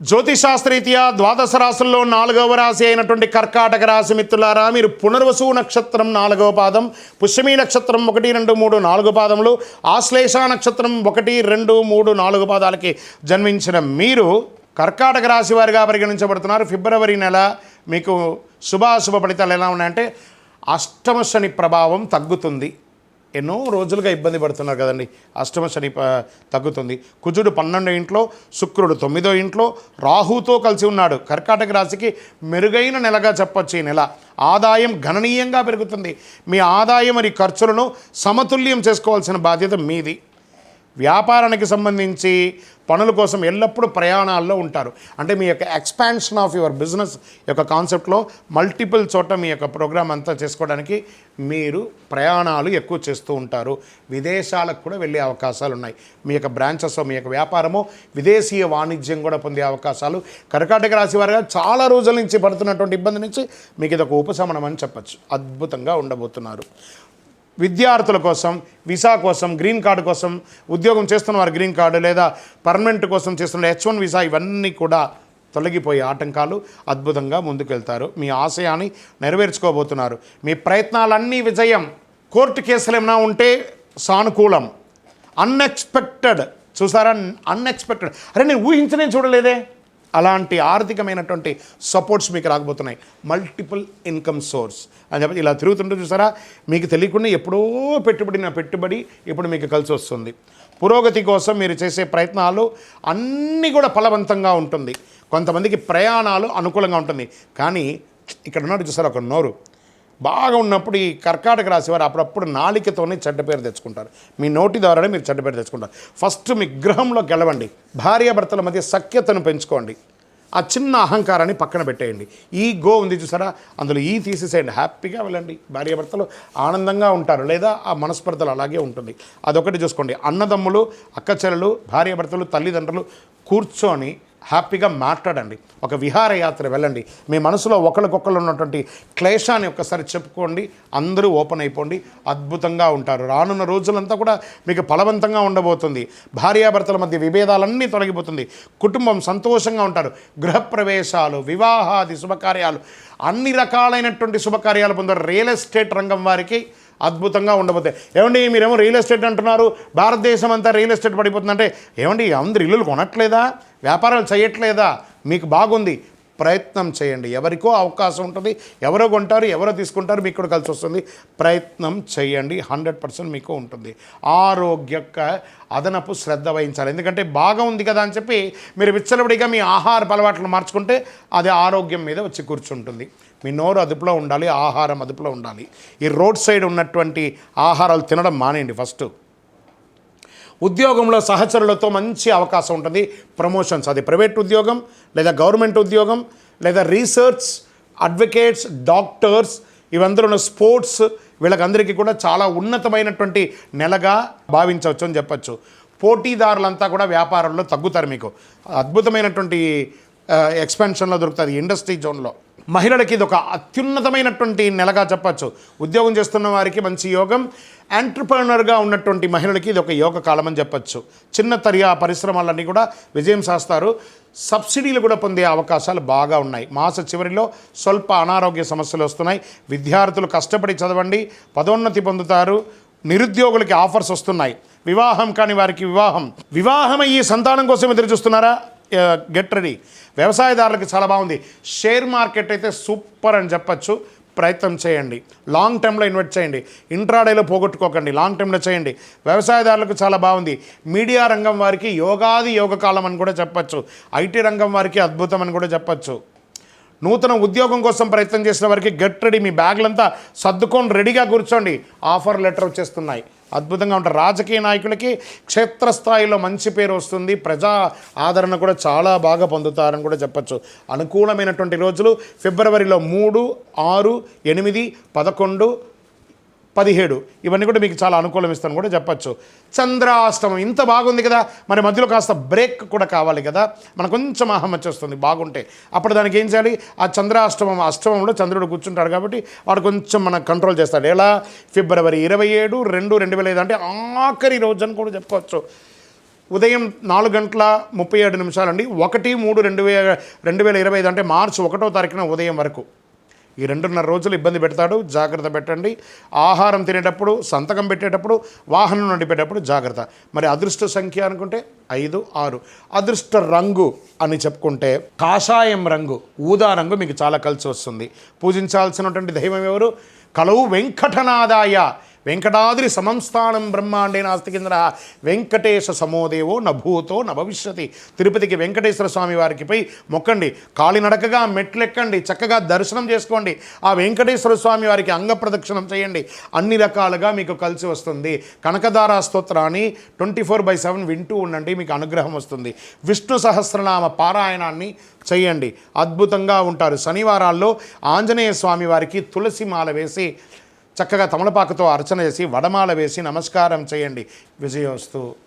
జ్యోతిశాస్త్రీత్యా ద్వాదశ రాశుల్లో నాలుగవ రాశి అయినటువంటి కర్కాటక రాశి మిత్రులారా మీరు పునర్వసు నక్షత్రం నాలుగవ పాదం పుష్యమీ నక్షత్రం ఒకటి రెండు మూడు నాలుగు పాదములు ఆశ్లేష నక్షత్రం ఒకటి రెండు మూడు నాలుగు పాదాలకి జన్మించిన మీరు కర్కాటక రాశి వారిగా పరిగణించబడుతున్నారు. ఫిబ్రవరి నెల మీకు శుభాశుభ ఫలితాలు ఎలా ఉన్నాయంటే అష్టమ శని ప్రభావం తగ్గుతుంది. ఎన్నో రోజులుగా ఇబ్బంది పడుతున్నారు కదండి. అష్టమ శని తగ్గుతుంది. కుజుడు పన్నెండో ఇంట్లో శుక్రుడు తొమ్మిదో ఇంట్లో రాహుతో కలిసి ఉన్నాడు. కర్కాటక రాశికి మెరుగైన నెలగా చెప్పొచ్చు ఈ నెల. ఆదాయం గణనీయంగా పెరుగుతుంది. మీ ఆదాయం మరియు ఖర్చులను సమతుల్యం చేసుకోవాల్సిన బాధ్యత మీది. వ్యాపారానికి సంబంధించి పనుల కోసం ఎల్లప్పుడూ ప్రయాణాల్లో ఉంటారు. అంటే మీ యొక్క ఎక్స్పాన్షన్ ఆఫ్ యువర్ బిజినెస్ యొక్క కాన్సెప్ట్లో మల్టిపుల్ చోట మీ యొక్క ప్రోగ్రామ్ అంతా చేసుకోవడానికి మీరు ప్రయాణాలు ఎక్కువ చేస్తూ ఉంటారు. విదేశాలకు కూడా వెళ్ళే అవకాశాలు ఉన్నాయి. మీ యొక్క బ్రాంచెస్ మీ యొక్క వ్యాపారము విదేశీయ వాణిజ్యం కూడా పొందే అవకాశాలు. కర్కాటక రాశి వారిగా చాలా రోజుల నుంచి పడుతున్నటువంటి ఇబ్బంది నుంచి మీకు ఇది ఒక ఉపశమనం అని చెప్పచ్చు. అద్భుతంగా ఉండబోతున్నారు. విద్యార్థుల కోసం వీసా కోసం గ్రీన్ కార్డు కోసం ఉద్యోగం చేస్తున్న వారు గ్రీన్ కార్డు లేదా పర్మనెంట్ కోసం చేస్తున్న హెచ్ వన్ వీసా ఇవన్నీ కూడా తొలగిపోయే ఆటంకాలు అద్భుతంగా ముందుకెళ్తారు. మీ ఆశయాన్ని నెరవేర్చుకోబోతున్నారు. మీ ప్రయత్నాలన్నీ విజయం. కోర్టు కేసులు ఏమైనా ఉంటే సానుకూలం. అన్ఎక్స్పెక్టెడ్ చూసారా? అన్ఎక్స్పెక్టెడ్ అరే నేను ఊహించనే చూడలేదే. అలాంటి ఆర్థికమైనటువంటి సపోర్ట్స్ మీకు రాకపోతున్నాయి. మల్టిపుల్ ఇన్కమ్ సోర్స్ అని చెప్పి ఇలా తిరుగుతుంటే చూసారా? మీకు తెలియకుండా ఎప్పుడో పెట్టుబడిన పెట్టుబడి ఇప్పుడు మీకు కలిసి వస్తుంది. పురోగతి కోసం మీరు చేసే ప్రయత్నాలు అన్నీ కూడా ఫలవంతంగా ఉంటుంది. కొంతమందికి ప్రయాణాలు అనుకూలంగా ఉంటుంది. కానీ ఇక్కడ ఉన్నాడు చూసారా ఒక నోరు. బాగా ఉన్నప్పుడు ఈ కర్కాటక రాశి వారు అప్పుడప్పుడు నాలికతోనే చెడ్డ పేరు తెచ్చుకుంటారు. మీ నోటి ద్వారానే మీరు చెడ్డ పేరు తెచ్చుకుంటారు. ఫస్ట్ మీ గృహంలో గెలవండి. భార్యాభర్తల మధ్య సఖ్యతను పెంచుకోండి. ఆ చిన్న అహంకారాన్ని పక్కన పెట్టేయండి. ఈ గో ఉంది చూసారా? అందులో ఈ తీసేసేయండి. హ్యాపీగా వెళ్ళండి. భార్యాభర్తలు ఆనందంగా ఉంటారు లేదా ఆ మనస్పర్ధలు అలాగే ఉంటుంది. అదొకటి చూసుకోండి. అన్నదమ్ములు అక్కచెల్లెలు భార్యాభర్తలు తల్లిదండ్రులు కూర్చొని హ్యాపీగా మాట్లాడండి. ఒక విహారయాత్ర వెళ్ళండి. మీ మనసులో ఒకరికొకరు ఉన్నటువంటి క్లేశాన్ని ఒక్కసారి చెప్పుకోండి. అందరూ ఓపెన్ అయిపోండి. అద్భుతంగా ఉంటారు. రానున్న రోజులంతా కూడా మీకు ఫలవంతంగా ఉండబోతుంది. భార్యాభర్తల మధ్య విభేదాలన్నీ తొలగిపోతుంది. కుటుంబం సంతోషంగా ఉంటారు. గృహప్రవేశాలు వివాహాది శుభకార్యాలు అన్ని రకాలైనటువంటి శుభకార్యాలు పొందారు. రియల్ ఎస్టేట్ రంగం వారికి అద్భుతంగా ఉండబోతాయి ఏమండి మీరేమో రియల్ ఎస్టేట్ అంటున్నారు. భారతదేశం అంతా రియల్ ఎస్టేట్ పడిపోతుందంటే ఏమండి అందరు ఇల్లులు కొనట్లేదా? వ్యాపారాలు చేయట్లేదా? మీకు బాగుంది. ప్రయత్నం చేయండి. ఎవరికో అవకాశం ఉంటుంది. ఎవరో కొంటారు ఎవరో తీసుకుంటారు మీకు కూడా కలిసి వస్తుంది. ప్రయత్నం చేయండి. హండ్రెడ్ పర్సెంట్ మీకు ఉంటుంది. ఆరోగ్యక అదనపు శ్రద్ధ వహించాలి. ఎందుకంటే బాగా ఉంది కదా అని చెప్పి మీరు విచ్చలవిడిగా మీ ఆహార అలవాట్లను మార్చుకుంటే అది ఆరోగ్యం మీద వచ్చి కూర్చుంటుంది. మీ నోరు అదుపులో ఉండాలి ఆహారం అదుపులో ఉండాలి. ఈ రోడ్ సైడ్ ఉన్నటువంటి ఆహారాలు తినడం మానేయండి ఫస్ట్. ఉద్యోగంలో సహచరులతో మంచి అవకాశం ఉంటుంది ప్రమోషన్స్. అది ప్రైవేట్ ఉద్యోగం లేదా గవర్నమెంట్ ఉద్యోగం లేదా రీసెర్చ్ అడ్వకేట్స్ డాక్టర్స్ ఇవందరూ ఉన్న స్పోర్ట్స్ వీళ్ళకందరికీ కూడా చాలా ఉన్నతమైనటువంటి నెలగా భావించవచ్చు అని చెప్పచ్చు. పోటీదారులంతా కూడా వ్యాపారంలో తగ్గుతారు మీకు. అద్భుతమైనటువంటి ఎక్స్పెన్షన్లో దొరుకుతుంది ఇండస్ట్రీ జోన్లో. మహిళలకి ఇది ఒక అత్యున్నతమైనటువంటి నెలగా చెప్పచ్చు. ఉద్యోగం చేస్తున్న వారికి మంచి యోగం. ఎంటర్ప్రినర్గా ఉన్నటువంటి మహిళలకి ఇది ఒక యోగ కాలం అని చెప్పచ్చు. చిన్న తరియా పరిశ్రమలన్నీ కూడా విజయం సాస్తారు సబ్సిడీలు కూడా పొందే అవకాశాలు బాగా ఉన్నాయి. మాస చివరిలో స్వల్ప అనారోగ్య సమస్యలు వస్తున్నాయి. విద్యార్థులు కష్టపడి చదవండి పదోన్నతి పొందుతారు నిరుద్యోగులకి ఆఫర్స్ వస్తున్నాయి. వివాహం కాని వారికి వివాహం. వివాహం అయ్యి సంతానం కోసం ఎదురు చూస్తున్నారా గెట్ రెడీ వ్యవసాయదారులకు చాలా బాగుంది. షేర్ మార్కెట్ అయితే సూపర్ అని చెప్పచ్చు. ప్రయత్నం చేయండి. లాంగ్ టర్మ్లో ఇన్వెస్ట్ చేయండి. ఇంట్రాడేలో పోగొట్టుకోకండి. లాంగ్ టర్మ్లో చేయండి. వ్యవసాయదారులకు చాలా బాగుంది. మీడియా రంగం వారికి యోగాది యోగకాలం అని కూడా చెప్పచ్చు. ఐటీ రంగం వారికి అద్భుతం అని కూడా చెప్పచ్చు. నూతన ఉద్యోగం కోసం ప్రయత్నం చేసిన వారికి గెట్ రెడీ మీ బ్యాగ్లంతా సర్దుకొని రెడీగా కూర్చోండి. ఆఫర్ లెటర్ వచ్చేస్తున్నాయి. అద్భుతంగా ఉంటారు. రాజకీయ నాయకులకి క్షేత్రస్థాయిలో మంచి పేరు వస్తుంది. ప్రజా ఆదరణ కూడా చాలా బాగా పొందుతారని కూడా చెప్పచ్చు. అనుకూలమైనటువంటి రోజులు ఫిబ్రవరిలో మూడు ఆరు ఎనిమిది పదకొండు పదిహేడు. ఇవన్నీ కూడా మీకు చాలా అనుకూలం ఇస్తాను కూడా చెప్పచ్చు. చంద్రాష్టమం ఇంత బాగుంది కదా. మరి మధ్యలో కాస్త బ్రేక్ కూడా కావాలి కదా. మనకు కొంచెం అహం వచ్చేస్తుంది బాగుంటే. అప్పుడు దానికి ఏం చేయాలి? ఆ చంద్రాష్టమం అష్టమంలో చంద్రుడు కూర్చుంటాడు కాబట్టి వాడు కొంచెం మనం కంట్రోల్ చేస్తాడు. ఎలా? ఫిబ్రవరి ఇరవై ఏడు రెండు రెండు వేల ఐదు అంటే ఆఖరి రోజు అని కూడా చెప్పుకోవచ్చు ఉదయం నాలుగు గంటల ముప్పై ఏడు నిమిషాలండి. ఒకటి మూడు రెండు వే రెండు వేల ఇరవై ఐదు అంటే మార్చి ఒకటో తారీఖున ఉదయం వరకు. ఈ రెండున్నర రోజులు ఇబ్బంది పెడతాడు జాగ్రత్త పెట్టండి. ఆహారం తినేటప్పుడు సంతకం పెట్టేటప్పుడు వాహనం నడిపేటప్పుడు జాగ్రత్త. మరి అదృష్ట సంఖ్య అనుకుంటే ఐదు ఆరు. అదృష్ట రంగు అని చెప్పుకుంటే కాషాయం రంగు ఊదా రంగు మీకు చాలా కలిసి వస్తుంది. పూజించాల్సినటువంటి దైవం ఎవరు? కలవు వెంకటనాదాయ. వెంకటాద్రి సమంస్థానం బ్రహ్మాండే నాస్తి కింద వెంకటేశ సమోదేవో నభూతో నభవిష్యతి. తిరుపతికి వెంకటేశ్వర స్వామి వారికి పోయి మొక్కండి. కాలినడకగా మెట్లెక్కండి. చక్కగా దర్శనం చేసుకోండి. ఆ వెంకటేశ్వర స్వామి వారికి అంగ ప్రదక్షిణం చేయండి. అన్ని రకాలుగా మీకు కలిసి వస్తుంది. కనకదార స్తోత్రాన్ని ట్వంటీ ఫోర్ బై సెవెన్ వింటూ ఉండండి. మీకు అనుగ్రహం వస్తుంది. విష్ణు సహస్రనామ పారాయణాన్ని చేయండి. అద్భుతంగా ఉంటారు. శనివారాల్లో ఆంజనేయ స్వామి వారికి తులసి మాల వేసి చక్కగా తమలపాకుతో అర్చన చేసి వడమాల వేసి నమస్కారం చేయండి. విజయోస్తు